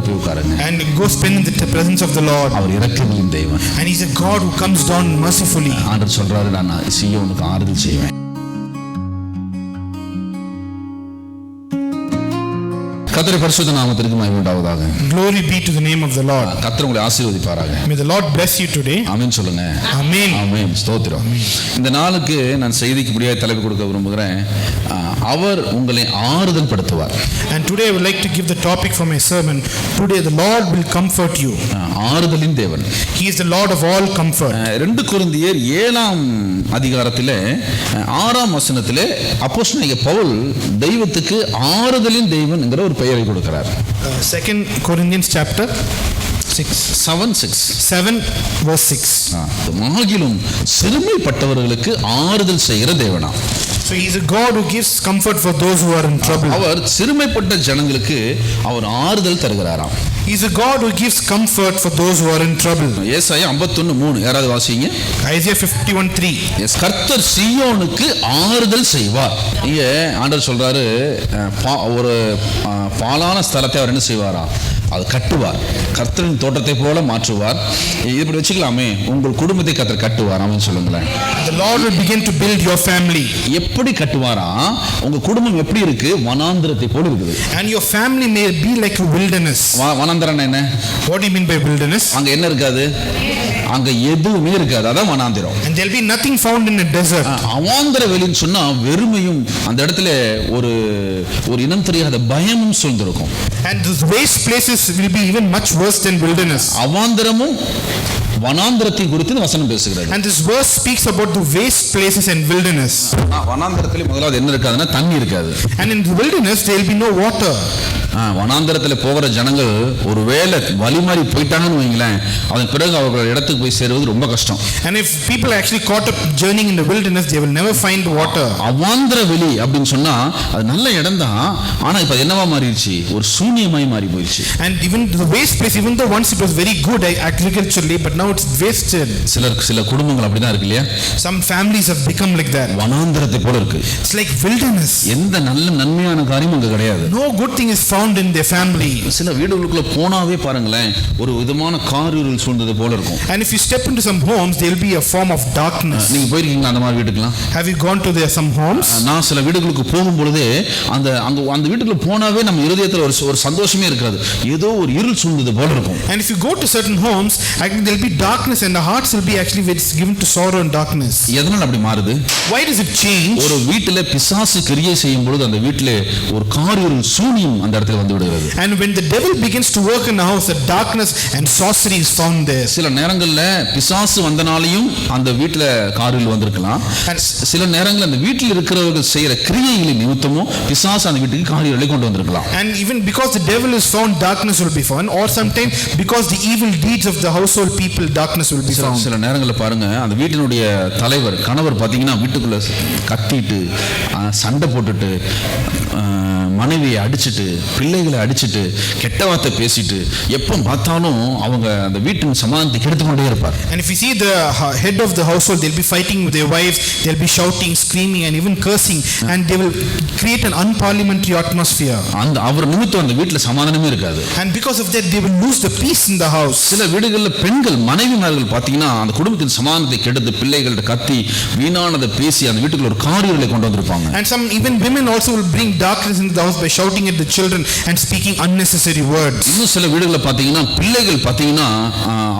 ஆண்டவர்கிட்ட போய் உட்காருங்க and go spend in the presence of the Lord. அவர் இரக்கங்களின் தெய்வன் And He's a God who comes down mercifully. ஆண்டவர் சொல்றாரு நான் சீயோனுக்கு ஆறுதல் செய்வேன் கத்திர பரிசுத்த நாமத்திற்கு மகிமை உண்டாவதாக Glory be to the name of the Lord. கத்திர உங்களை ஆசீர்வதிப்பாராக May the Lord bless you today. ஆமென் சொல்லுங்க Amen. ஆமென் ஸ்தோத்திரம் இந்த நாளுக்கு நான் செய்திக்கு முடியாத தலைப்பு கொடுக்க விரும்புகிறேன் அவர் உங்களை ஆறுதல் படுத்துவார் And today I would like to give the topic for my sermon. Today the Lord will comfort you. ஆறுதலின் தேவன் He is the Lord of all comfort. ரெண்டு குருந்தியர் ஏழாம் அதிகாரத்திலே ஆறாம் வசனத்திலே அப்போஸ்தலனாகிய பவுல் தெய்வத்துக்கு ஆறுதலின் தெய்வன் என்கிற ஒரு பெயரை கொடுக்கிறார் Uh, Second Corinthians chapter 6. Seven six 7 verse 6. ஆகிலும் சிறுமைப்பட்டவர்களுக்கு ஆறுதல் செய்கிற தேவனா So he is a God who gives comfort for those who are in trouble. அவர் சிறுமைப்பட்ட ஜனங்களுக்கு அவர் ஆறுதல் தருகிறாராம் He is a God who gives comfort for those who are in trouble. ஏசாயா ஐம்பத்தொன்னு மூணு யாராவது வாசிங்க Isaiah 51 3. எஸ் கர்த்தர் சீயோனுக்கு ஆறுதல் செய்வார் இங்க ஆண்டவர் சொல்றாரு ஒரு பாலான ஸ்தலத்தை அவர் என்ன செய்வாரா அது கட்டுவார். கர்த்தரின் தோட்டத்தை போல மாற்றுவார். இப்படி வச்சுக்கலாமே உங்கள் குடும்பத்தை கர்த்தர் கட்டுவார். அவன் சொல்லுங்களேன். The Lord will begin to build your family. எப்படி கட்டுவாரா? உங்க குடும்பம் எப்படி இருக்கு? வனாந்திரத்தை போல இருக்குது. And your family may be like a wilderness. வனாந்திரம் என்ன? What do you mean by wilderness? அங்க என்ன இருக்காது? அங்க எதுவுமே இருக்காது அதான் வனாந்திரம் And there'll be nothing found in a desert. அவாந்தர வெளின்னு சொன்னா வெறுமையும் அந்த இடத்துல ஒரு ஒரு இனம் தெரியாத பயமும் சூழ்ந்திருக்கும் And those waste places will be even much worse than wilderness. அவாந்தரமும் வனாந்திரத்தை குறித்து இந்த வசனம் பேசுகிறது And this verse speaks about the waste places and wilderness. வனாந்திரத்திலே முதலாவது என்ன இருக்காதுன்னா தண்ணி இருக்காது And in the wilderness, there will be no water. வனாந்திரத்துல போகிற ஜனங்கள் ஒருவேளை வழி மாறி போயிட்டாங்கன்னு வைங்களேன் அதன் பிறகு அவர்கள் இடத்துக்கு போய் சேருவது ரொம்ப கஷ்டம் And if people are actually caught up journeying in the wilderness, they will never find water. அவாந்திர வெளி அப்படின்னு சொன்னா அது நல்ல இடம் தான் ஆனா இப்ப என்னவா மாறிடுச்சு ஒரு சூன்யமாய் மாறி போயிடுச்சு And even the waste place, even though once it was very good agriculturally, but now it's wasted. சிலர் சில குடும்பங்கள் அப்படிதான் இருக்கு இல்லையா Some families have become like that. வனாந்திரத்தை போல இருக்கு It's like wilderness. எந்த நல்ல நன்மையான காரியம் அங்க கிடையாது No good thing is found in their family. சில வீடுகளுக்குள்ள போனாவே பாருங்களேன் ஒரு விதமான காரிருள் சூழ்ந்தது போல இருக்கும் And if you step into some homes, there will be a form of darkness. நீங்க போயிருக்கீங்களா அந்த மாதிரி வீட்டுக்குலாம் Have you gone to there some homes? நான் சில வீடுகளுக்கு போகும் பொழுதே அந்த அங்க அந்த வீட்டுக்குள்ள போனாவே நம்ம இருதயத்துல ஒரு ஒரு சந்தோஷமே இருக்காது ஏதோ ஒரு இருள் சூழ்ந்தது போல இருக்கும் And if you go to certain homes, actually there will be darkness and the hearts will be actually it's given to sorrow and darkness. எதனால் அப்படி மாறுது Why does it change? ஒரு வீட்டுல பிசாசு கிரியை செய்யும் பொழுது அந்த வீட்டிலே ஒரு காரிருள் சூனியம் அந்த இடத்துல வந்து விடுகிறது And when the devil begins to work in the house, the darkness and sorcery is found there. சில நேரங்கள்ல பிசாசு வந்தனாலையும் அந்த வீட்டுல காரில் வந்திருக்கலாம் சில நேரங்கள்ல அந்த வீட்டில் இருக்கிறவர்கள் செய்யற கிரியைகளின் நிமித்தமும் பிசாசு அந்த வீட்டுக்கு காரிகளை கொண்டு வந்திருக்கலாம் And even because the devil is found, darkness will be found. Or sometimes because the evil deeds of the household people, darkness will be சில found. சில நேரங்களில் பாருங்க அந்த வீட்டினுடைய தலைவர் கணவர் பார்த்தீங்கன்னா வீட்டுக்குள்ள கத்திட்டு சண்டை போட்டுட்டு மனைவியை அடிச்சிட்டு பிள்ளைகளை அடிச்சிட்டு கெட்ட வார்த்தை பேசிட்டு எப்போ பார்த்தாலும் அவங்க அந்த வீட்டின் சமாதானத்தை கெடுத்து கொண்டே இருப்பார் And if you see the uh, head of the household, they'll be fighting with their wives, they'll be shouting, screaming, and even cursing, and they will create an unparliamentary atmosphere. அந்த அவர் நிமித்தம் அந்த வீட்டில் சமாதானமே இருக்காது And because of that, they will lose the peace in the house. சில வீடுகளில் பெண்கள் மனைவிமார்கள் பார்த்தீங்கன்னா அந்த குடும்பத்தின் சமாதானத்தை கெடுத்து பிள்ளைகள்ட்ட கத்தி வீணானதை பேசி அந்த வீட்டுக்குள்ள ஒரு காரியங்களை கொண்டு வந்திருப்பாங்க And some even women also will bring darkness into the house by shouting at the children and speaking unnecessary words. இன்னும் சில வீடுகளில் பார்த்தீங்கன்னா பிள்ளைகள் பார்த்தீங்கன்னா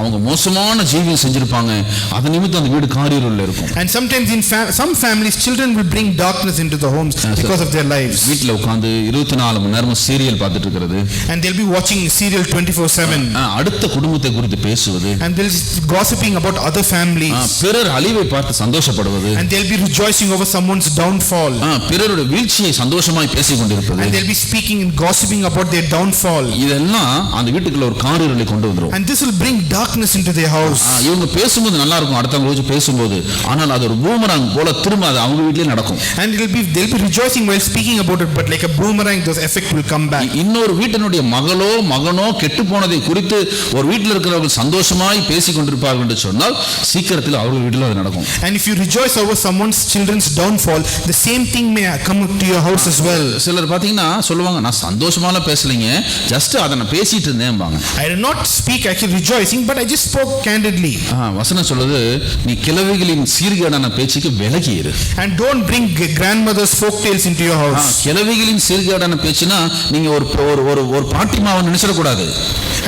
அவங்க மோசமான ஜீவியம் செஞ்சிருப்பாங்க அது நிமித்தம் அந்த வீடு காரிருள் இருக்கும் And sometimes in fa- some families, children will bring darkness into the homes sir. because of their lives. வீட்டில் உட்காந்து இருபத்தி நாலு மணி நேரமும் சீரியல் பார்த்துட்டு இருக்கிறது And they'll be watching serial 24/7. ஆ, அடுத்த குடும்பத்தை குறித்து பேசுவது And they'll be gossiping about other ah, families. பிறர் அழிவை பார்த்து சந்தோஷப்படுவது And they'll be rejoicing over someone's downfall. ஆ, பிறருடைய வீழ்ச்சியை சந்தோஷமாய் பேசிக் கொண்டிருப்பது And they'll be speaking and gossiping about their downfall. இதெல்லாம் அந்த வீட்டுக்குள்ள ஒரு காரிருளை கொண்டு வந்துரும் And this will bring darkness into their house. இவங்க பேசும்போது நல்லா இருக்கும் அடுத்தவங்க வச்சு பேசும்போது ஆனால் அது ஒரு பூமராங் போல திரும்ப அது அவங்க வீட்லயே நடக்கும் And it'll be they'll be rejoicing while speaking about it, but like a boomerang, those effect will come back. இன்னொரு வீட்டினுடைய மகளோ மகனோ கெட்டு போனதை குறித்து ஒரு வீட்டில் இருக்கிறவர்கள் சந்தோஷமாய் பேசிக் கொண்டிருப்பார்கள் என்று சொன்னால் சீக்கிரத்தில் அவர்கள் வீட்டில் அது நடக்கும் And if you rejoice over someone's children's downfall, the same thing may come to your house as well. சிலர் பார்த்தீங்கன்னா பார்த்தீங்கன்னா சொல்லுவாங்க நான் சந்தோஷமாலாம் பேசலைங்க ஜஸ்ட் அதை நான் பேசிட்டு இருந்தேன்பாங்க I did not speak actually rejoicing, but I just spoke candidly. ஆ, வசனம் சொல்லுது நீ கிழவிகளின் சீர்கேடான பேச்சுக்கு விலகி இரு And don't bring g- grandmother's folk tales into your ah, house. கிழவிகளின் சீர்கேடான பேச்சுனா நீங்க ஒரு ஒரு ஒரு ஒரு பாட்டிமாவை நினைச்சிடக்கூடாது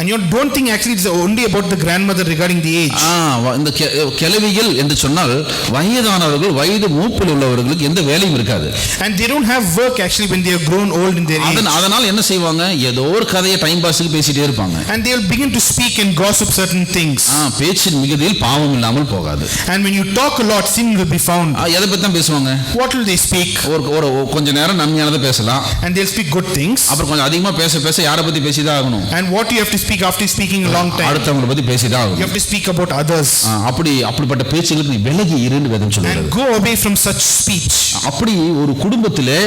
And you don't think actually it's only about the grandmother regarding the age. ஆ, வ- இந்த கெ- கிழவிகள் என்று சொன்னால் வயதானவர்கள் வயது மூப்பில் உள்ளவர்களுக்கு எந்த வேலையும் இருக்காது And they don't have work actually when they have grown old in their age. அதன் அதனால் என்ன செய்வாங்க ஏதோ ஒரு கதையை டைம் பாஸுக்கு பேசிட்டே இருப்பாங்க And they will begin to speak and gossip certain things. ஆ, பேச்சின் மிகுதியில் பாவம் இல்லாமல் போகாது And when you talk a lot, sin will be found. ஆ, எதை பத்தி தான் பேசுவாங்க What will they speak? ஒரு ஒரு கொஞ்ச நேரம் நன்மையானதை பேசலாம் And they'll speak good things. அப்புறம் கொஞ்சம் அதிகமா பேச பேச யாரை பத்தி பேசிதான் ஆகணும் And what you have to speak after speaking a long time? அடுத்தவங்களை பத்தி பேசிதான் You ஆகணும் have to speak about others. அப்படி அப்படிப்பட்ட பேச்சுகளுக்கு நீ விலகி இருன்னு வேதம் சொல்லுகிறது And go away from such speech. அப்படி ஒரு குடும்பத்திலே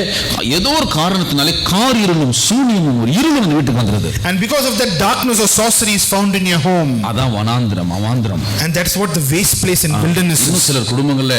ஏதோ ஒரு காரணத்தினாலே கார் இருளும் சூனியமும் ஒரு இருளும் அந்த வீட்டுக்கு வந்துருது And because of that, darkness or sorcery is found in your home. அதான் வனாந்திரம் அவாந்திரம் And that's what the waste place and wilderness இன்னும். சிலர் குடும்பங்கள்ல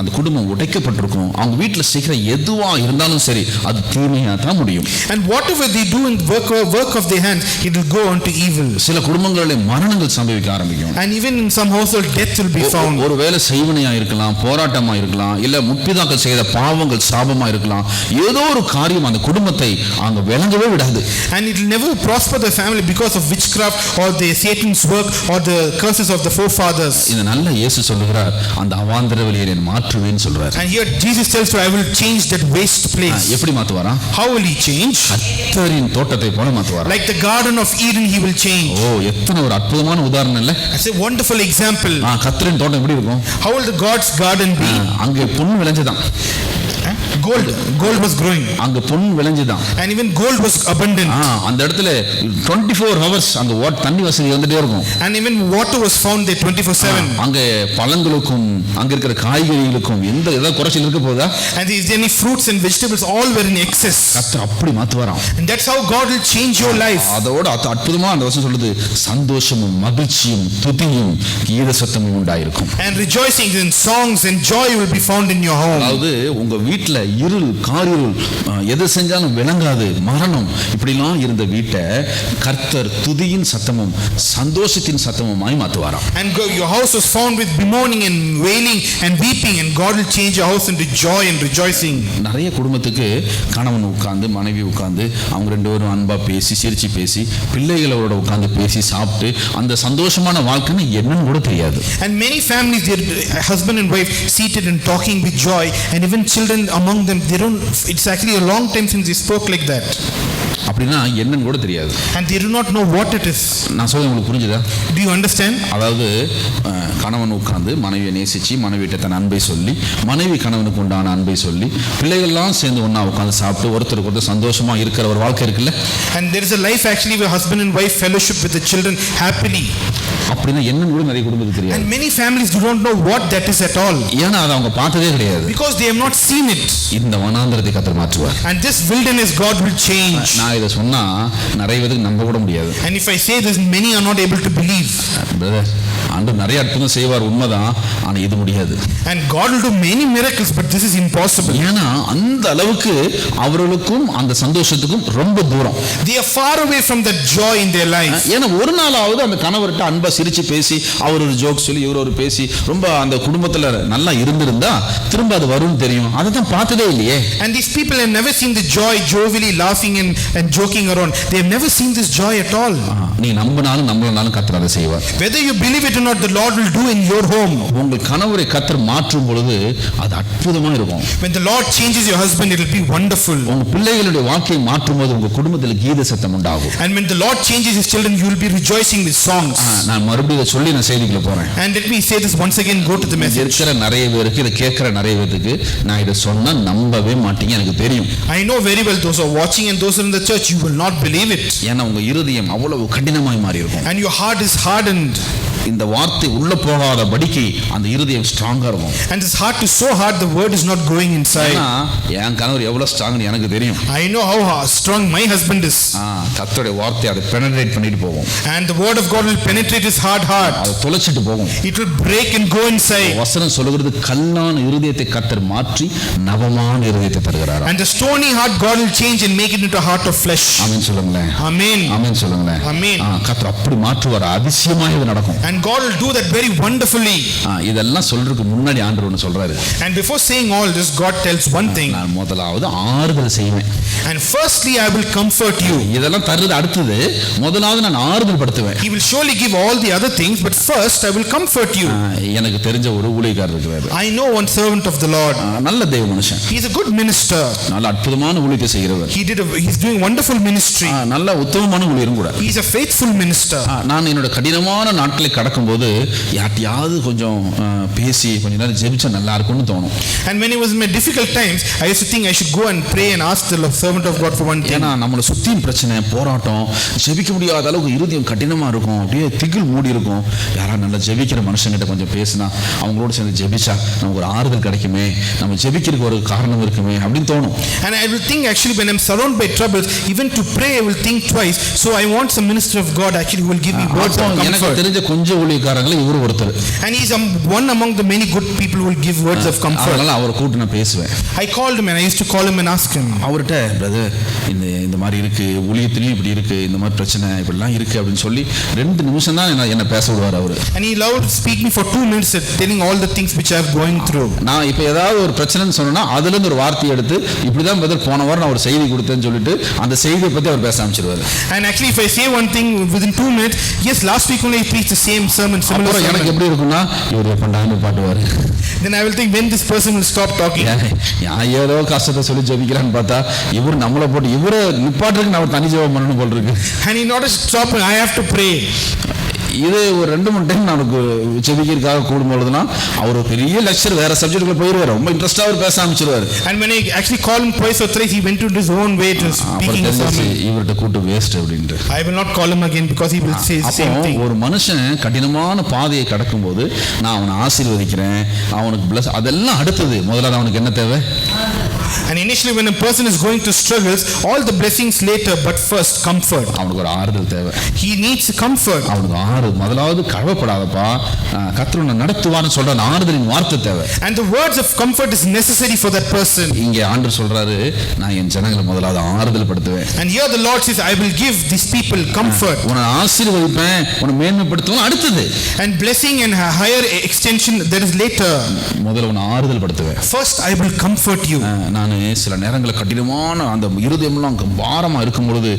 அந்த குடும்பம் உடைக்கப்பட்டிருக்கும் அவங்க வீட்டுல செய்கிற எதுவா இருந்தாலும் சரி அது தீமையா தான் முடியும் And whatever they do in work, work of their hands, it will go on to evil. சில குடும்பங்களில் மரணங்கள் சம்பவிக்க ஆரம்பிக்கும் And even in some household, death will be found. ஒரு வேலை செய்வனையா இருக்கலாம் போராட்டமா இருக்கலாம் இல்ல முற்பிதாக்கள் செய்த பாவங்கள் சாபமா இருக்கலாம் ஏதோ ஒரு காரியம் அந்த குடும்பத்தை அங்க விளங்கவே விடாது And it will never prosper the family because of witchcraft or the Satan's work or the curses of the forefathers. இந்த நல்ல இயேசு சொல்லுகிறார் அந்த அவாந்திர வழியை நான் மாற்றுவேன்னு சொல்றார் And here Jesus tells you, I will change that waste place. எப்படி மாத்துவாரா How will he change? கர்த்தரின் தோட்டத்தை போல மாத்துவாரா Like the Garden of Eden, he will change. ஓ எத்தனை ஒரு அற்புதமான உதாரணம் இல்ல That's a wonderful example. ஆ, கர்த்தரின் தோட்டம் எப்படி இருக்கும் How will the God's garden be? அங்கே பொன் விளைஞ்சுதான் Huh? Gold. Gold was growing. அங்க பொன் விளைஞ்சுதான் And even gold was abundant. அந்த இடத்துல டுவெண்ட்டி ஃபோர் ஹவர்ஸ் அங்க வாட் தண்ணி வசதி வந்துட்டே இருக்கும் And even water was found there 24 7. அங்க பழங்களுக்கும் அங்க இருக்கிற காய்கறிகளுக்கும் எந்த ஏதாவது குறைச்சல் இருக்க போதா And is there any fruits and vegetables? All were in excess. கர்த்தர் அப்படி மாத்துவாராம் And that's how God will change your life. அதோட அற்புதமா அந்த வருஷம் சொல்லுது சந்தோஷமும் மகிழ்ச்சியும் துதியும் கீத சத்தமும் உண்டாயிருக்கும் And rejoicings and songs and joy will be found in your home. அதாவது உங்க வீட்டுல இருள் காரிருள் எது செஞ்சாலும் விளங்காது மரணம் இப்படிலாம் இருந்த வீட்டை கர்த்தர் துதியின் சத்தமும் சந்தோஷத்தின் சத்தமுமாய் மாத்துவாராம் And go, your house was found with bemoaning and wailing and weeping, and God will change your house into joy and rejoicing. நிறைய குடும்பத்துக்கு கணவன் உட்கார்ந்து மனைவி உட்கார்ந்து அவங்க ரெண்டு பேரும் அன்பா பேசி சிரிச்சு பேசி பிள்ளைகளோட உட்கார்ந்து பேசி சாப்பிட்டு அந்த சந்தோஷமான வாழ்க்கைன்னு என்னன்னு கூட தெரியாது And many families, their husband and wife seated and talking with joy, and even children among them, they don't, it's actually a long time since they spoke like that. அப்படின்னா என்னன்னு கூட தெரியாது And they do not know what it is. நான் சொல்ல உங்களுக்கு புரிஞ்சுதா Do you understand? அதாவது கணவன் உட்கார்ந்து மனைவியை நேசிச்சு மனைவிட்ட தன் அன்பை சொல்லி மனைவி கணவனுக்கு உண்டான அன்பை சொல்லி பிள்ளைகள்லாம் சேர்ந்து ஒண்ணா உட்கார்ந்து சாப்பிட்டு ஒருத்தருக்கு ஒருத்தர் சந்தோஷமா இருக்கிற ஒரு வாழ்க்கை இருக்குல்ல And there is a life actually where husband and wife fellowship with the children happily. அப்படின்னா என்னன்னு கூட நிறைய குடும்பத்துக்கு தெரியாது And many families do not know what that is at all ஏன்னா அதை அவங்க பார்த்ததே கிடையாது because they have not seen it. இந்த வனாந்திரத்தை கத்தர் மாற்றுவார் And this wilderness God will change. நான் இதை சொன்னா நிறைய பேருக்கு நம்ப கூட முடியாது And if I say this, many are not able to believe. Brother ஆண்டு நிறைய அற்புதம் செய்வார் உண்மைதான் ஆனா இது முடியாது And God will do many miracles, but this is impossible. ஏன்னா அந்த அளவுக்கு அவர்களுக்கும் அந்த சந்தோஷத்துக்கும் ரொம்ப தூரம் They are far away from that joy in their life. ஏன்னா ஒரு நாளாவது அந்த கணவர்கிட்ட அன்பா சிரிச்சு பேசி அவர் ஒரு ஜோக் சொல்லி இவர் ஒரு பேசி ரொம்ப அந்த குடும்பத்துல நல்லா இருந்திருந்தா திரும்ப அது வரும்னு தெரியும் அதை தான் பார்த்ததே இல்லையே And these people have never seen the joy jovially laughing and, and joking around. They have never seen this joy at all. நீ நம்பினாலும் நம்பலனாலும் கத்தர் அதை செய்வார் Whether you believe it or not, the Lord will do in your home. உங்கள் கணவரை கத்தர் மாற்றும் பொழுது அது அற்புதமா இருக்கும் When the Lord changes your husband, it will be wonderful. உங்க பிள்ளைகளுடைய வாழ்க்கையை மாற்றும் போது உங்க குடும்பத்தில் கீத சத்தம் உண்டாகும் And when the Lord changes his children, you will be rejoicing with songs. நான் மறுபடியும் சொல்லி நான் செய்திக்குள்ள போறேன் And let me say this once again, go to the message. இருக்கிற நிறைய பேருக்கு இதை கேட்கிற நிறைய பேருக்கு நான் இதை சொன்னா நம்பவே மாட்டீங்க எனக்கு தெரியும் I know very well those are watching and those are in the church, you will not believe it. ஏன்னா உங்க இருதயம் அவ்வளவு கடினமாய் மாறி இருக்கும் And your heart is hardened. இந்த வார்த்தை உள்ள போகாதபடிக்கு அந்த இருதயம் ஸ்ட்ராங்கா இருக்கும் And this heart is so hard, the word is not going inside. என் கணவர் எவ்வளவு ஸ்ட்ராங்னு எனக்கு தெரியும் I know how strong my husband is. கர்த்தருடைய வார்த்தை அதை பெனட்ரேட் பண்ணிட்டு போகும் And the word of God will penetrate his hard heart. அதை தொலைச்சிட்டு போகும் It will break and go inside. வசனம் சொல்லுகிறது கல்லான இருதயத்தை கர்த்தர் மாற்றி நவமான இருதயத்தை தருகிறார் And the stony heart God will change and make it into a heart of flesh. ஆமென் சொல்லுங்களேன் Amen. ஆமென் சொல்லுங்களேன் Amen. ஆ, கர்த்தர் அப்படி மாற்றுவார் அதிசயமாக இது நடக்கும் And God will do that very wonderfully. இதெல்லாம் சொல்றதுக்கு முன்னாடி ஆண்டவர் ஒன்று சொல்றாரு And before saying all this, God tells one thing. நான் முதலாவது ஆறுதல் செய்வேன் And firstly, I will comfort you. இதெல்லாம் தருது அடுத்தது முதலாவது நான் ஆறுதல் படுத்துவேன் He will surely give all the other things, but first I will comfort you. எனக்கு தெரிஞ்ச ஒரு ஊழியக்காரர் இருக்கிறாரு I know one servant of the Lord. நல்ல தெய்வ மனுஷன் He's a good minister. நல்ல அற்புதமான ஊழியத்தை செய்கிறவர் He did. A, he's doing wonderful ministry. நல்ல உத்தமமான ஊழியரும் கூட He's a faithful minister. நான் என்னோட கடினமான நாட்களை கடக்கும்போது யார்ட்டையாவது கொஞ்சம் பேசி கொஞ்ச நேரம் ஜெபிச்சா நல்லா இருக்கும்னு தோணும் And when he was in my difficult times, I used to think I should go and pray and ask the servant of God for one thing. ஏன்னா நம்மளை சுத்தியும் பிரச்சனை போராட்டம் ஜெபிக்க முடியாத அளவுக்கு இருதயம் கடினமா இருக்கும் அப்படியே திகில் மூடி இருக்கும் யாரா நல்லா ஜெபிக்கிற மனுஷங்கிட்ட கொஞ்சம் பேசினா அவங்களோட சேர்ந்து ஜெபிச்சா நமக்கு ஒரு ஆறுதல் கிடைக்குமே நம்ம ஜெபிக்கிறதுக்கு ஒரு காரணம் இருக்குமே அப்படின்னு தோணும் And I will think actually when I'm surrounded by troubles, even to pray I will think twice. So I want some minister of God actually who will give me words of அப்போ எனக்கு comfort. தெரிஞ்ச கொஞ்சம் ஊழியக்காரங்களை இவரு ஒருத்தர் And he's um, one among the many good people who will give words of comfort. அதனால அவரை கூப்பிட்டு நான் பேசுவேன் I called him and I used to call him and ask him. அவர்கிட்ட பிரதர் இந்த இந்த மாதிரி இருக்கு ஊழியத்திலையும் இப்படி இருக்கு இந்த மாதிரி பிரச்சனை இப்படிலாம் இருக்கு அப்படின்னு சொல்லி ரெண்டு நிமிஷம் தான் என்ன என்ன பேச விடுவார் அவரு And he to speak me for two minutes uh, telling all the things which I am going through. நான் இப்போ ஏதாவது ஒரு பிரச்சனைன்னு சொன்னா அதுல இருந்து ஒரு வார்த்தையை எடுத்து இப்படிதான் பிரதர் போன வாரம் நான் ஒரு செய்தி கொடுத்தேன்னு சொல்லிட்டு அந்த செய்தியை பத்தி அவர் பேச ஆரம்பிச்சிருவாரு And actually if I say one thing within two minutes, yes, last week only I preached the same sermon, similar அப்புறம் எனக்கு sermon. எப்படி இருக்கும்னா இவர் எப்பண்டான்னு பாட்டுவாரு Then I will think when this person will stop talking. ஏதோ கஷ்டத்தை சொல்லி ஜெபிக்கிறான்னு பார்த்தா இவர் நம்மளை போட்டு இவரை நிப்பாட்டுறதுக்கு நான் ஒரு தனி ஜெபம் பண்ணணும் போல் இருக்கு And in order to stop, I have to pray. இது ஒரு ரெண்டு மூணு டைம் நமக்கு ஜெபிக்கிறதுக்காக கூடும்பொழுதுனா அவர் ஒரு பெரிய லெக்சர் வேற சப்ஜெக்ட்ல போயிருவாரு ரொம்ப இன்ட்ரெஸ்டா அவர் பேச ஆரம்பிச்சிருவாரு And when I actually called him twice or thrice, he went to his own way to அப்புறம் speaking a தெரிஞ்சிச்சு sermon. இவர்கிட்ட கூட்டு வேஸ்ட் அப்படின்ட்டு I will not call him again because he will say the same அப்போ thing. ஒரு மனுஷன் கடினமான பாதையை கடக்கும்போது நான் அவனை ஆசீர்வதிக்கிறேன் அவனுக்கு பிளஸ் அதெல்லாம் அடுத்தது முதல்ல அவனுக்கு என்ன தேவை And initially, when a person is going through struggles, all the blessings later, but first, comfort. அவனுக்கு ஒரு ஆறுதல் தேவை He needs comfort. அவனுக்கு ஆறு முதலாவது கவலைப்படாதப்பா கத்திர நடத்துவான்னு சொல்ற அந்த ஆறுதலின் வார்த்தை தேவை And the words of comfort is necessary for that person. இங்க ஆண்டு சொல்றாரு நான் என் ஜனங்களை முதலாவது ஆறுதல் படுத்துவேன் And here the Lord says, I will give these people comfort. உன்னை ஆசீர்வதிப்பேன் உன்னை மேன்மைப்படுத்துவேன் அடுத்தது And blessing and a higher extension, that is later. முதல்ல உன்னை ஆறுதல் படுத்துவேன் First, I will comfort you. நான் சில நேரங்களில் கடினமான அந்த இருதயம்லாம் பாரமா இருக்கும் பொழுது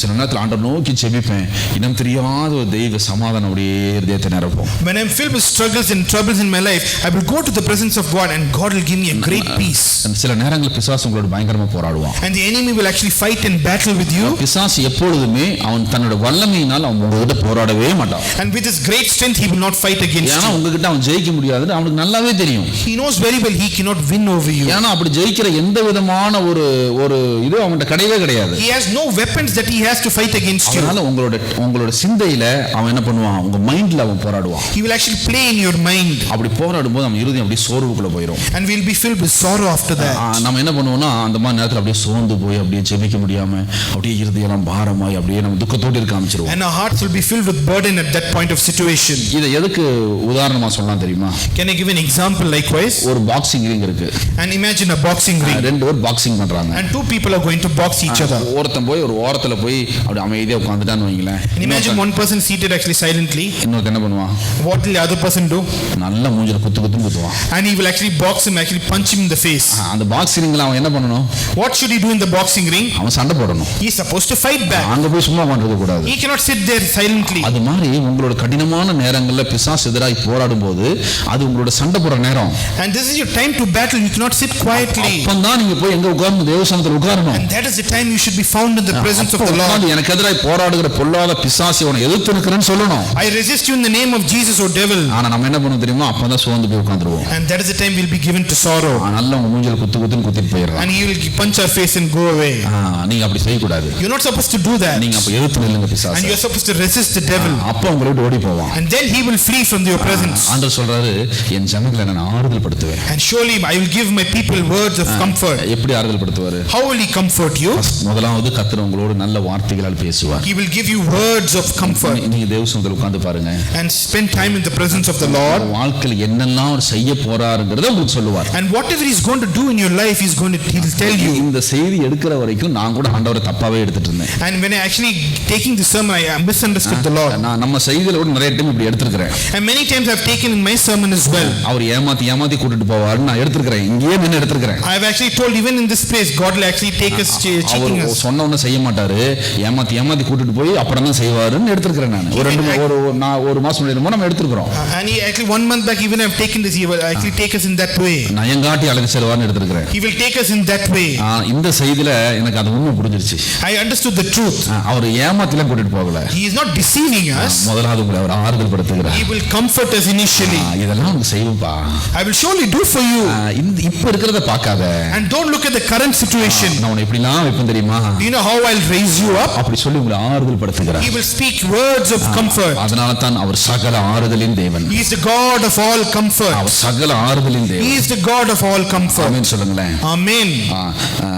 சில நேரத்தில் ஆண்டவர் நோக்கி ஜெபிப்பேன் இனம் தெரியாத ஒரு தெய்வ சமாதானம் அப்படியே இருதயத்தை நிரப்பும் When I'm filled with struggles and troubles in my life, I will go to the presence of God and God will give me a great peace. சில நேரங்களில் பிசாசு உங்களோட பயங்கரமா போராடுவான் And the enemy will actually fight and battle with you. பிசாசு எப்பொழுதுமே அவன் தன்னோட வல்லமையினால் அவன் உங்ககிட்ட போராடவே மாட்டான் And with his great strength, he will not fight against ஏன்னா. உங்ககிட்ட அவன் ஜெயிக்க முடியாதுன்னு அவனுக்கு நல்லாவே தெரியும் He knows very well he cannot win over you. ஏன்னா அப்படி ஜெயிக்கிற எந்த விதமான ஒரு ஒரு இது அவன்கிட்ட கிடையவே கிடையாது He has no weapons that he has to fight against you. அதனால உங்களோட உங்களோட சிந்தையில அவன் என்ன பண்ணுவான் உங்க மைண்ட்ல அவன் போராடுவான் He will actually play in your mind அப்படி போராடும் போது அவன் இருதயம் அப்படியே சோர்வுக்குள்ள போயிடும் and we'll be filled with sorrow after that. நம்ம என்ன பண்ணுவோம்னா அந்த மாதிரி நேரத்தில் அப்படியே சோர்ந்து போய் அப்படியே ஜெபிக்க முடியாம அப்படியே இருதயெல்லாம் பாரமாய் அப்படியே நம்ம துக்கத்தோடு இருக்க ஆரம்பிச்சிருவோம் And our hearts will be filled with burden at that point of situation. இதை எதுக்கு உதாரணமா சொல்லலாம் தெரியுமா Can I give an example likewise? ஒரு பாக்ஸிங் ரிங் இருக்கு And imagine a boxing ring ரெண்டு பேர் பாக்ஸிங் பண்றாங்க and two people are going to box each other. ஒருத்தன் போய் ஒரு ஓரத்துல போய் அப்படி அமைதியா உட்காந்துட்டான்னு வைங்களேன் imagine one person seated actually silently. இன்னொருத்தன் என்ன பண்ணுவான் What will the other person do? நல்ல மூஞ்சில குத்து குத்துன்னு குத்துவான் And he will actually box him, actually punch him in the face. அந்த பாக்ஸிங் ரிங்ல அவன் என்ன பண்ணணும் What should he do in the boxing ring? அவன் சண்டை போடணும் He is supposed to fight back. அங்க போய் சும்மா பண்றது கூடாது He cannot sit there silently. அது மாதிரி உங்களோட கடினமான நேரங்கள்ல பிசாசு எதிராய் போராடும் போது அது உங்களோட சண்டை போடுற நேரம் And this is your time to battle. You cannot sit quietly. அப்ப சமயம் தான் நீங்க போய் எங்க உட்கார்ந்து தேவசனத்தில் உட்காரணும் And that is the time you should be found in the presence of the Lord. எனக்கு எதிராக போராடுகிற பொல்லாத பிசாசி உன எதிர்த்து நிற்கிறேன்னு சொல்லணும் I resist you in the name of Jesus, O devil. ஆனா நம்ம என்ன பண்ண தெரியுமா அப்பதான் சோர்ந்து போய் உட்காந்துருவோம் And that is the time we'll be given to sorrow. நல்ல உங்க மூஞ்சல் குத்து குத்துன்னு குத்திட்டு போயிடுறான் And he will punch our face and go away. ஆ, நீங்க அப்படி செய்யக்கூடாது You're not supposed to do that. நீங்க அப்ப எதிர்த்து நில்லுங்க And பிசாசு you're supposed to resist the devil. அப்ப உங்களை விட்டு ஓடி போவான் And then he will flee from your presence. ஆண்டவர் சொல்றாரு என் ஜனங்களை நான் ஆறுதல் படுத்துவேன் And surely I will give my people words of comfort. எப்படி ஆறுதல் படுத்துவாரு How will he comfort you? முதலாவது கத்தர் உங்களோடு நல்ல வார்த்தைகளால் பேசுவார் He will give you words of comfort. நீங்க தேவசனத்தில் உட்கார்ந்து பாருங்க And spend time in the presence of the Lord. வாழ்க்கையில் என்னெல்லாம் அவர் செய்ய போறாருங்கிறத உங்களுக்கு சொல்லுவார் And whatever he's going to do in your life, he's going to he will tell you. இந்த செய்தி எடுக்கிற வரைக்கும் நான் கூட ஆண்டவரை தப்பாவே எடுத்துட்டு இருந்தேன் And when I actually taking the sermon, I misunderstood the Lord. நான் நம்ம செய்தியில கூட நிறைய டைம் இப்படி எடுத்திருக்கிறேன் And many times I've taken in my sermon as well. அவர் ஏமாத்தி ஏமாத்தி கூட்டிட்டு போவாருன்னு நான் எடுத்திருக்கிறேன் இங்கேயே நின்று எடுத்திருக்கிறேன் I've actually told even in this place, God will actually take us che- cheating our us. சொன்ன உடனே செய்ய மாட்டாரு ஏமாத்தி ஏமாத்தி கூட்டிட்டு போய் அப்புறம் தான் செய்வாருன்னு எடுத்திருக்கிறேன் நான் ஒரு ரெண்டு ஒரு நான் ஒரு மாசம் முன்னாடி நம்ம எடுத்திருக்கிறோம் Uh, And he actually one month back even I've taken this, he will actually take us in that way. நயங்காட்டி அழகு செல்வார்னு எடுத்திருக்கிறேன் He will take us in that way. ஆ, இந்த செய்தியில எனக்கு அது உண்மை புரிஞ்சிருச்சு I understood the truth. ஆ, அவர் ஏமாத்திலாம் கூட்டிட்டு போகல He is not deceiving us. முதலாவது உங்களை அவர் ஆறுதல் படுத்துகிறார் He will comfort us initially. ஆ, இதெல்லாம் செய்வோம்ப்பா I will surely do for you. ஆ, இந்த இப்ப இருக்கிறத பார்க்காத And don't look at the current situation. நான் உன்னை எப்படிலாம் வைப்பேன் தெரியுமா Do you know how I'll raise you up? அப்படி சொல்லி உங்களை ஆறுதல் படுத்துகிறார் He will speak words of comfort. அதனால தான் அவர் சகல ஆறுதலின் தேவன். He is the God of all comfort. அவர் சகல ஆறுதலின் He தேவன் is the God of all comfort. ஆமென் சொல்லுங்களேன். Amen. ஆ, ஆ,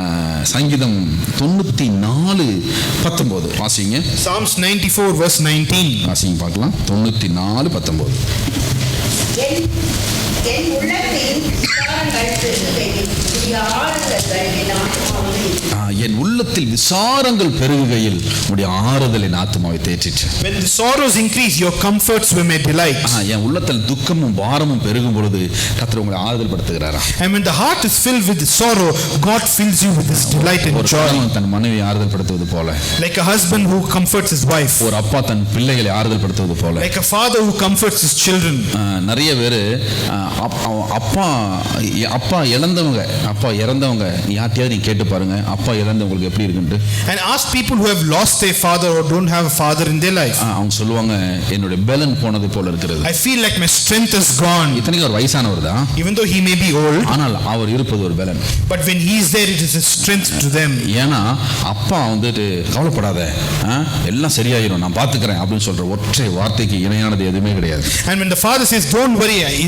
சங்கீதம் தொண்ணூத்தி நாலு பத்தொன்பது வாசிங்க. Psalms 94 verse 19. வாசிங்க பார்க்கலாம். தொண்ணூத்தி நாலு பத்தொன்பது என் உள்ளத்தில் என் உள்ளத்தில் விசாரங்கள் பெருகுகையில் உடைய ஆறுதல் என் ஆத்மாவை தேற்றிற்று When the sorrows increase, your comforts were my delight. ஆ, என் உள்ளத்தில் துக்கமும் பாரமும் பெருகும் பொழுது கர்த்தர் உங்களை ஆறுதல் படுத்துகிறாரா And when the heart is filled with sorrow, God fills you with this delight and ஒரு joy. தன் மனைவி ஆறுதல் படுத்துவது போல Like a husband who comforts his wife. ஒரு அப்பா தன் பிள்ளைகளை ஆறுதல் படுத்துவது போல Like a father who comforts his children. நிறைய பேர் அப்பா அப்பா இழந்தவங்க அப்பா இறந்தவங்க நீ யார்ட்டையாவது நீ கேட்டு பாருங்க அப்பா இழந்தவங்களுக்கு எப்படி இருக்குன்ட்டு And ask people who have lost their father or don't have a father in their life. ஆ, அவங்க சொல்லுவாங்க என்னுடைய பெலன் போனது போல இருக்கிறது I feel like my strength is gone. இத்தனைக்கு ஒரு வயசானவர் தான் Even though he may be old, ஆனால் அவர் இருப்பது ஒரு பெலன் but when he is there, it is a strength to them. ஏன்னா அப்பா வந்துட்டு கவலைப்படாத எல்லாம் சரியாயிரும் நான் பார்த்துக்கிறேன் அப்படின்னு சொல்ற ஒற்றை வார்த்தைக்கு இணையானது எதுவுமே கிடையாது And when the father says, Don't worry, I-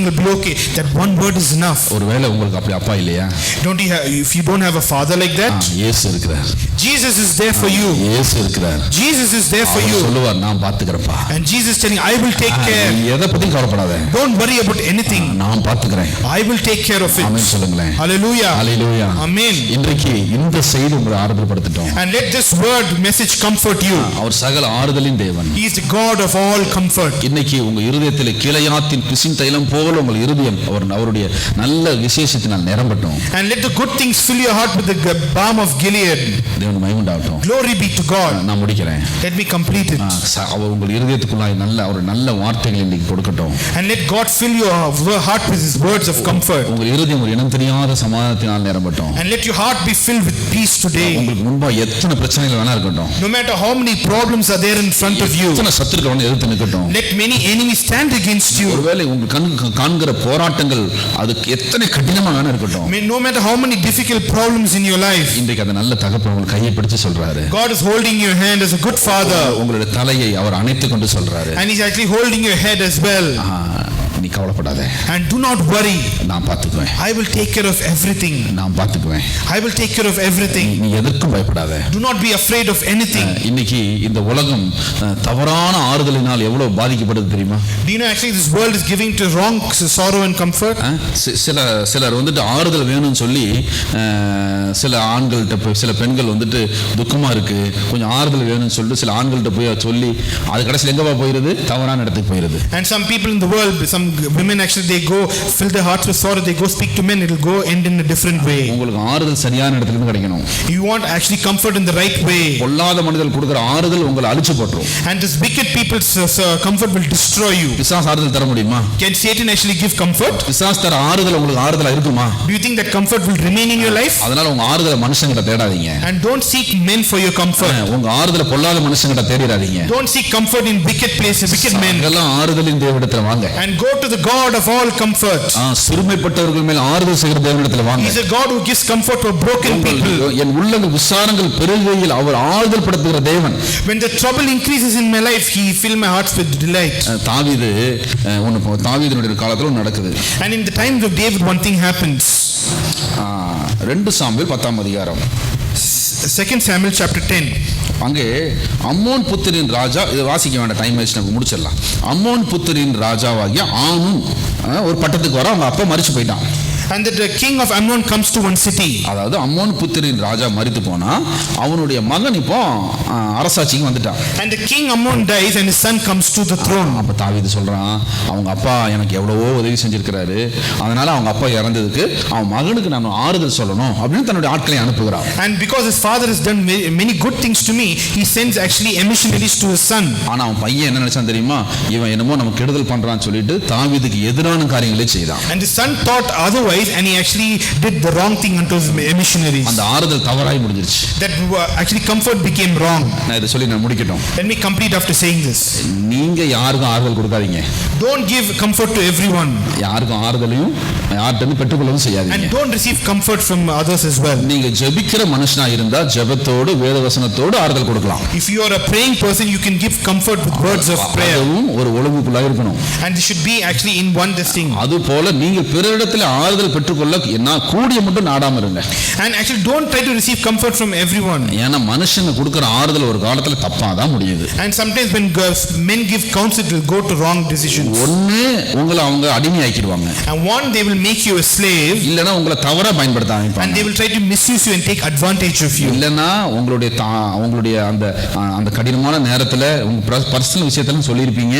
everything will be okay, that one word is enough. ஒருவேளை உங்களுக்கு அப்படி அப்பா இல்லையா Don't you have, if you don't have a father like that, இயேசு இருக்கிறார் Jesus is there for you. இயேசு இருக்கிறார் Jesus is there for you. சொல்லுவார் நான் பார்த்துக்கிறேன்ப்பா And Jesus telling, I will take care. எதை பத்தியும் கவலைப்படாத Don't worry about anything. நான் பார்த்துக்கிறேன் I will take care of amen it. சொல்லுங்களேன் Hallelujah. ஹalleluya Amen. இன்றைக்கு இந்த செய்தி உங்களை ஆறுதல் படுத்திட்டோம் And let this word message comfort you. அவர் சகல ஆறுதலின் தேவன் He is the God of all comfort. இன்னைக்கு உங்க இருதயத்தில் கிளையாத்தின் பிசின் தைலம் போல உங்கள் இருதயம் அவர் அவருடைய நல்ல விசேஷத்தினால் நிரம்பட்டும் And let the good things fill your heart with the balm of Gilead. தேவன் மயமுண்டாகட்டும் Glory be to God. நான் முடிக்கிறேன் Let me complete it. அவர் உங்கள் இருதயத்துக்குள்ளாய் நல்ல அவர் நல்ல வார்த்தைகள் இன்னைக்கு கொடுக்கட்டும் And let God fill your uh, heart with His words of comfort. உங்கள் இருதயம் ஒரு இனம் தெரியாத சமாதானத்தினால் நிரம்பட்டும் And let your heart be filled with peace today. உங்களுக்கு முன்பா எத்தனை பிரச்சனைகள் வேணா இருக்கட்டும் No matter how many problems are there in front of you, எத்தனை சத்துருக்கள் எதிர்த்து நிற்கட்டும் let many enemies stand against you. ஒருவேளை உங்கள் கண் காண்கிற போராட்டங்கள் அதுக்கு எத்தனை கடினமா வேணா இருக்கட்டும் May- No matter how many difficult problems in your life, இன்றைக்கு அந்த நல்ல தகப்பன் உங்கள் கையை பிடிச்சு சொல்றாரு God is holding your hand as a good father. உங்களுடைய தலையை அவர் அணைத்து கொண்டு சொல்றாரு And He's actually holding your head as well. நீ கவலைப்படாத And do not worry. நான் பார்த்துக்குவேன் I will take care of everything. நான் பார்த்துக்குவேன் I will take care of everything. நீ எதற்கும் பயப்படாத Do not be afraid of anything. இன்னைக்கு இந்த உலகம் தவறான ஆறுதலினால் எவ்வளவு பாதிக்கப்படுது தெரியுமா Do you know actually this world is giving to wrong sorrow and comfort? சில சிலர் வந்துட்டு ஆறுதல் வேணும்னு சொல்லி சில ஆண்கள்கிட்ட சில பெண்கள் வந்துட்டு துக்கமா இருக்கு கொஞ்சம் ஆறுதல் வேணும்னு சொல்லிட்டு சில ஆண்கள்கிட்ட போய் சொல்லி அது கடைசியில் எங்கப்பா போயிருது தவறான இடத்துக்கு போயிருது And some people in the world, some women actually they go fill their hearts with sorrow, they go speak to men, it'll go end in a different way. உங்களுக்கு ஆறுதல் சரியான இடத்துல இருந்து கிடைக்கணும் You want actually comfort in the right way. பொல்லாத மனிதர்கள் கொடுக்குற ஆறுதல் உங்களை அழிச்சு போட்டுரும் And this wicked people's uh, uh, comfort will destroy you. பிசாஸ் ஆறுதல் தர முடியுமா Can Satan actually give comfort? பிசாஸ் தர ஆறுதல் உங்களுக்கு ஆறுதலா இருக்குமா Do you think that comfort will remain in your life? அதனால உங்க ஆறுதலை மனுஷங்கிட்ட தேடாதீங்க And don't seek men for your comfort. உங்க ஆறுதலை பொல்லாத மனுஷங்கிட்ட தேடிடாதீங்க Don't seek comfort in wicked places, wicked men. இதெல்லாம் ஆறுதலின் தேவனிடத்துல வாங்க And go to the God of all comfort. ஆ, சிறுமைப்பட்டவர்கள் மேல் ஆறுதல் செய்கிற தேவனிடத்துல வாங்க He's a God who gives comfort to broken people. என் உள்ளங்கள் விசாரங்கள் பெருகையில் அவர் ஆறுதல் படுத்துகிற தேவன் When the trouble increases in my life, He fill my hearts with delight. தாவீது இப்போ தாவீதினுடைய காலத்துல நடக்குது And in the times of David, one thing happens. ரெண்டு sample பத்தாம் அதிகாரம் Second Samuel chapter 10. அங்கே அம்மோன் புத்திரின் ராஜா இதை வாசிக்க வேண்டாம் டைம் ஆயிடுச்சு நம்ம முடிச்சிடலாம். அம்மோன் புத்திரின் ராஜாவாகிய ஆணும் ஒரு பட்டத்துக்கு வர அவங்க அப்பா மறிச்சு போயிட்டான். And that the king of Ammon comes to one city. அதாவது அம்மோன் புத்திரின் ராஜா மறித்து போனா அவனுடைய மகன் இப்போ அரசாட்சிக்கு வந்துட்டான் And the king Ammon dies and his son comes to the throne. அப்ப தாவீது சொல்றான் அவங்க அப்பா எனக்கு எவ்வளவோ உதவி செஞ்சிருக்கிறாரு அதனால அவங்க அப்பா இறந்ததுக்கு அவன் மகனுக்கு நான் ஆறுதல் சொல்லணும் அப்படின்னு தன்னுடைய ஆட்களை அனுப்புகிறான் And because his father has done ma- many good things to me, he sends actually emissionaries to his son. ஆனா அவன் பையன் என்ன நினைச்சான் தெரியுமா இவன் என்னமோ நமக்கு கெடுதல் பண்றான்னு சொல்லிட்டு தாவீதுக்கு எதிரான காரியங்களே செய்தான் And the son thought otherwise and he actually did the wrong thing unto his emissionaries. அந்த ஆறுதல் தவறாய் முடிஞ்சிருச்சு That uh, actually comfort became wrong. நான் இதை சொல்லி நான் முடிக்கட்டும் Let me complete after saying this. நீங்க யாருக்கும் ஆறுதல் கொடுக்காதீங்க Don't give comfort to everyone யாருக்கும் ஆறுதலையும் யார்கிட்ட பெற்றுக்கொள்ளவும் and செய்யாதீங்க don't receive comfort from others as well. நீங்க ஜெபிக்கிற மனுஷனா இருந்தா ஜெபத்தோடு வேத வசனத்தோடு ஆறுதல் கொடுக்கலாம் If you are a praying person, you can give comfort with words of prayer. ஒரு ஒழுங்குக்குள்ளா இருக்கணும் And this should be actually in one this thing. அது போல நீங்க பிறரிடத்தில் ஆறுதல் பெற்றுக்கொள்ள என்ன கூடிய மட்டும் நாடாம இருங்க And actually don't try to receive comfort from everyone. ஏன்னா மனுஷங்க கொடுக்கிற ஆறுதல் ஒரு காலத்துல தப்பா தான் முடியுது And sometimes when men give counsel, it will go to wrong decisions. ஒண்ணு உங்களை அவங்க அடிமையாக்கிடுவாங்க And one, they will make you a slave இல்லைன்னா உங்களை தவறா பயன்படுத்த and ஆரம்பிப்பாங்க they will try to misuse you and take advantage of you. இல்லைன்னா உங்களுடைய உங்களுடைய அந்த அந்த கடினமான நேரத்துல உங்க பர்சனல் விஷயத்தெல்லாம் சொல்லியிருப்பீங்க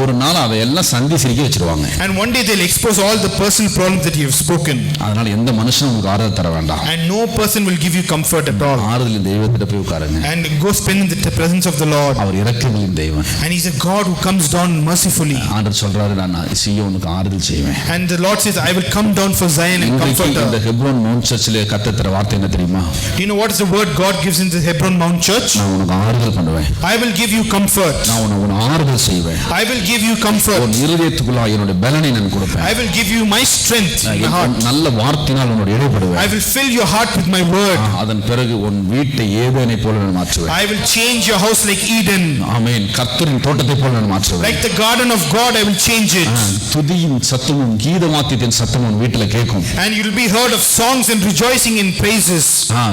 ஒரு நாள் அதையெல்லாம் சந்தி சிரிக்க வச்சிருவாங்க And one day they'll expose all the personal problems that you have spoken. அதனால எந்த மனுஷனும் உங்களுக்கு ஆறுதல் தர வேண்டாம் And no person will give you comfort at all. ஆறுதலின் தெய்வத்திட்ட போய் உட்காருங்க And go spend in the presence of the Lord. அவர் இறக்கங்களின் தெய்வன் And He's a God who comes down mercifully. ஆண்டர் சொல்றாரு நான் சீயோனுக்கு ஆறுதல் செய்வேன் And the Lord says, I will come down for Zion and comfort இந்த her. ஹெப்ரோன் மவுண்ட் சர்ச்சில் கத்தத்துற வார்த்தை என்ன தெரியுமா you know what is the word God gives in the Hebron Mount Church? நான் உனக்கு ஆறுதல் பண்ணுவேன் I will give you comfort. நான் உனக்கு உன் ஆறுதல் செய்வேன் I will give you comfort. உன் இருதயத்துக்குள்ளா என்னுடைய பலனை நான் கொடுப்பேன் I will give you my strength heart. நல்ல வார்த்தையினால் உன்னோட I இடைப்படுவேன் will fill your heart with my word. அதன் பிறகு உன் வீட்டை ஏதேனை போல நான் மாற்றுவேன் I will change your house like Eden. ஆமென் கர்த்தரின் தோட்டத்தை போல நான் மாற்றுவேன் Like the garden of God, I will change it. துதியின் சத்தமும் கீத வாத்தியத்தின் சத்தமும் உன் வீட்டுல கேட்கும் And you will be heard of songs and rejoicing in praises. ஆ,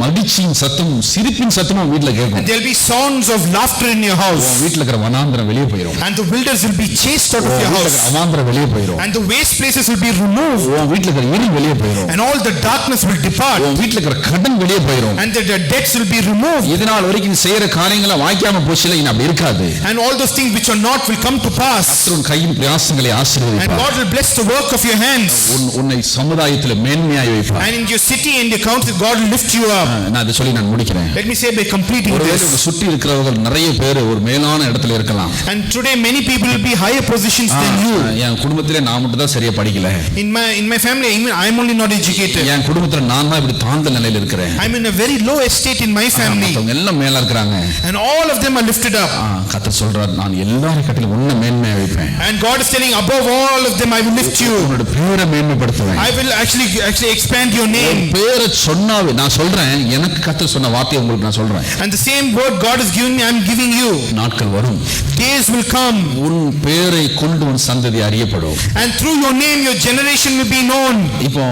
மகிழ்ச்சியின் சத்தமும் சிரிப்பின் சத்தமும் உன் வீட்டுல கேட்கும் And there will be sounds of laughter in your உன் house. வீட்டுல இருக்கிற வனாந்திரம் வெளியே போயிடும் And the wilderness will be chased out உன் of your வீட்டுல house. இருக்கிற அவாந்திரம் வெளியே போயிடும் And the waste places will be removed. உன் வீட்டுல இருக்கிற இருள் வெளியே போயிடும் And all the darkness will depart. உன் வீட்டுல இருக்கிற கடன் வெளியே போயிடும் And the, the debts will be removed. இதனால் வரைக்கும் நீ செய்யற காரியங்களை வாய்க்காம போச்சுல இனி அப்படி இருக்காது And all those things which are not will come to pass. உன் கையின் பிரயாசங்களை And ஆசீர்வதிப்பார் God will bless the work of your hands. உன் உன்னை சமுதாயத்தில் மேன்மையாய் வைப்பார் And in your city and your country, God will lift you up. நான் இதை சொல்லி நான் முடிக்கிறேன் Let me say by completing ஒருவேளை this. உங்க சுற்றி இருக்கிறவர்கள் நிறைய பேர் ஒரு மேலான இடத்துல இருக்கலாம் And today many people will be higher positions than you. என் குடும்பத்திலே நான் மட்டும் தான் சரியா படிக்கல In my in my family, even I'm only not educated. என் குடும்பத்துல நான் தான் இப்படி தாழ்ந்த நிலையில இருக்கிறேன் I'm in a very low estate in my family. மத்தவங்க எல்லாம் மேல இருக்கிறாங்க And all of them are lifted up. கத்த சொல்றார் நான் எல்லாரும் கட்டில உன்னை மேன்மையா வைப்பேன் And God is telling, above all of them, I will lift you. உன்னோட பேரை மேன்மைப்படுத்துவேன் I will actually actually expand your name. பேரை சொன்னாவே நான் சொல்றேன் எனக்கு கத்த சொன்ன வார்த்தையை உங்களுக்கு நான் சொல்றேன் And the same word God has given me, I'm giving you. நாட்கள் வரும் Days will come. உன் பேரை கொண்டு உன் சந்ததி அறியப்படும் And through your name, your generation will be known. இப்போ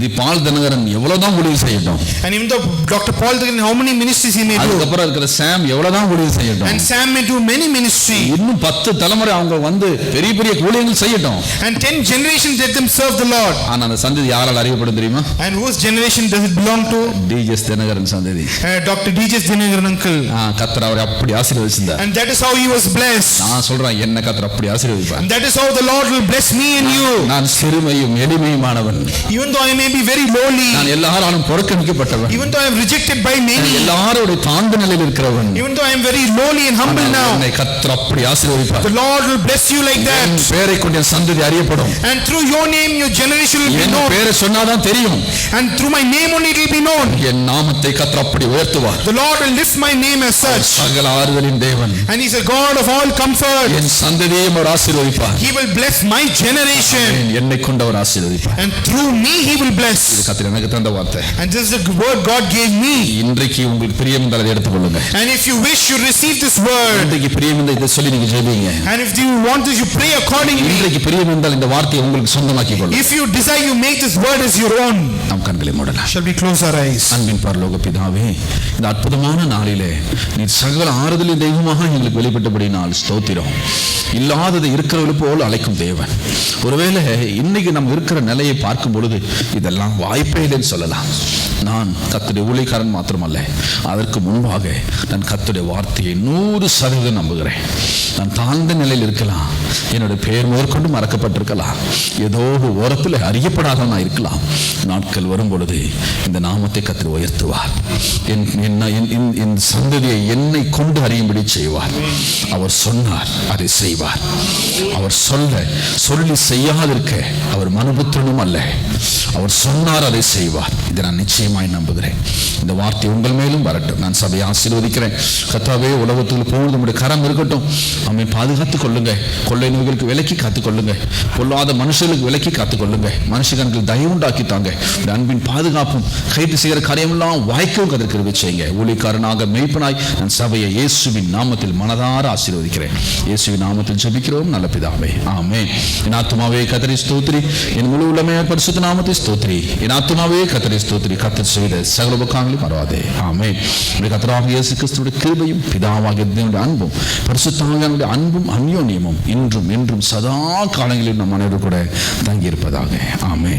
தி பால் தினகரன் எவ்வளவுதான் ஊழியம் செய்யட்டும் And even though Dr. Paul, Duggan, how many ministries he may do, அதுக்கப்புறம் இருக்கிற சாம் எவ்வளவுதான் ஊழியம் செய்யட்டும் and Sam may do many ministry, இன்னும் பத்து தலைமுறை அவங்க வந்து பெரிய பெரிய ஊழியங்கள் செய்யட்டும் and ten generations let them serve the Lord. ஆனா அந்த சந்ததி யாரால் அறியப்படும் தெரியுமா And whose generation does it belong to? டிஜெஸ் Dinakaran சந்ததி Uh, Dr. D.J. Dinagaran uncle. கர்த்தர் அவரை அப்படி ஆசீர்வதிச்சிருந்தார் And that is how he was blessed. நான் சொல்றேன் என்ன கர்த்தர் அப்படி ஆசீர்வதிப்பார் And that is how the Lord will bless me and you. நான் சிறுமையும் எளிமையுமானவன் Even though I may be very lowly, நான் எல்லாராலும் புறக்கணிக்கப்பட்டவன் even though I am rejected by நான் many, எல்லாரோட தாழ்ந்த நிலையில் இருக்கிறவன் even though I am very lowly and humble ஆனால் now, என்னை கர்த்தர் அப்படி ஆசீர்வதிப்பார் the Lord will bless you like N that. பேரை கொண்டு சந்ததி அறியப்படும் And through your name, your generation will be N known. பேரை சொன்னாதான் தெரியும் And through my name only it will be known. என் நாமத்தை கர்த்தர் அப்படி உயர்த்துவார் The Lord will lift my name as such. சகல ஆறுதலின் தேவன் And He's a God of all comfort. என் சந்ததியையும் அவர் ஆசீர்வதிப்பார் He will bless my generation. என்னை கொண்டு அவர் ஆசீர்வதிப்பார் And through me He will இது bless. கர்த்தர் எனக்கு தந்த வார்த்தை And this is the word God gave me. இன்றைக்கு உங்களுக்கு பிரியம் இருந்தால் அதை எடுத்துக்கொள்ளுங்க And if you wish, you receive this word. இன்றைக்கு பிரியம் இருந்தால் இதை சொல்லி நீங்க ஜெபிங்க And if you want this, you pray accordingly. இன்றைக்கு பிரியம் இருந்தால் இந்த வார்த்தையை உங்களுக்கு சொந்தமாக்கி கொள்ளுங்க If you desire, you make this word as your own. நாம் கண்களை மூடலாம் Shall we close our eyes? அன்பின் பரலோக பிதாவே இந்த அற்புதமான நாளிலே நீர் சகல ஆறுதலின் தெய்வமாக எங்களுக்கு வெளிப்பட்டபடினால் ஸ்தோத்திரம். இல்லாததை இருக்கிறவர்கள் போல் அழைக்கும் தேவன். ஒருவேளை இன்னைக்கு நம்ம இருக்கிற நிலையை பார்க்கும் பொழுது இதெல்லாம் வாய்ப்பே இல்லைன்னு சொல்லலாம். நான் கத்துடைய ஊழியக்காரன் மாத்திரமல்ல அதற்கு முன்பாக நான் கத்துடைய வார்த்தையை நூறு சதவீதம் நம்புகிறேன். நான் தாழ்ந்த நிலையில் இருக்கலாம் என்னுடைய பெயர் முதற்கொண்டு மறக்கப்பட்டிருக்கலாம் ஏதோ ஒரு ஓரத்தில் அறியப்படாதவனா இருக்கலாம். நாட்கள் வரும் பொழுது இந்த நாமத்தை கத்திரி உயர்த்துவார். என் என்ன- உன் சந்ததியை என்னை கொண்டு அறியும்படி செய்வார். அவர் சொன்னார் அதை செய்வார். அவர் சொல்ல சொல்லி செய்யாதிருக்க அவர் மனுபுத்திரனும் அல்ல. அவர் சொன்னார் அதை செய்வார். இதை நான் நிச்சயமாய் நம்புகிறேன். இந்த வார்த்தை உங்கள் மேலும் வரட்டும். நான் சபையை ஆசீர்வதிக்கிறேன். கத்தாவே உலகத்தில் போகுது நம்முடைய கரம் இருக்கட்டும். நம்மை பாதுகாத்துக் கொள்ளுங்க கொள்ளை நோய்களுக்கு விலக்கி காத்துக்கொள்ளுங்க பொல்லாத மனுஷர்களுக்கு விலக்கி காத்துக்கொள்ளுங்க கொள்ளுங்க மனுஷங்களுக்கு தயவு உண்டாக்கி தாங்க. அன்பின் பாதுகாப்பும் கைது செய்கிற காரியமெல்லாம் வாய்க்கவும் கதற்கு செய்யுங்க. ஊழிக்காரனாக ஊழியக்காரனாக மெய்ப்பனாய் நான் சபையை இயேசுவின் நாமத்தில் மனதார ஆசீர்வதிக்கிறேன். இயேசுவின் நாமத்தில் ஜெபிக்கிறோம். நல்ல பிதாவே. ஆமே என் ஆத்மாவே கத்தரி ஸ்தோத்ரி என் முழு உள்ளமே பரிசுத்த நாமத்தை ஸ்தோத்ரி என் ஆத்மாவே கத்தரி ஸ்தோத்ரி கத்தர் செய்த சகல உபகாரங்களையும் மறவாதே ஆமே நம்முடைய கத்தராக இயேசு கிறிஸ்துடைய கிருபையும் பிதாவாக அன்பும் பரிசுத்தாவியானுடைய அன்பும் அந்யோன்யமும் இன்றும் என்றும் சதா காலங்களில் நம் அனைவரும் கூட தங்கியிருப்பதாக. ஆமே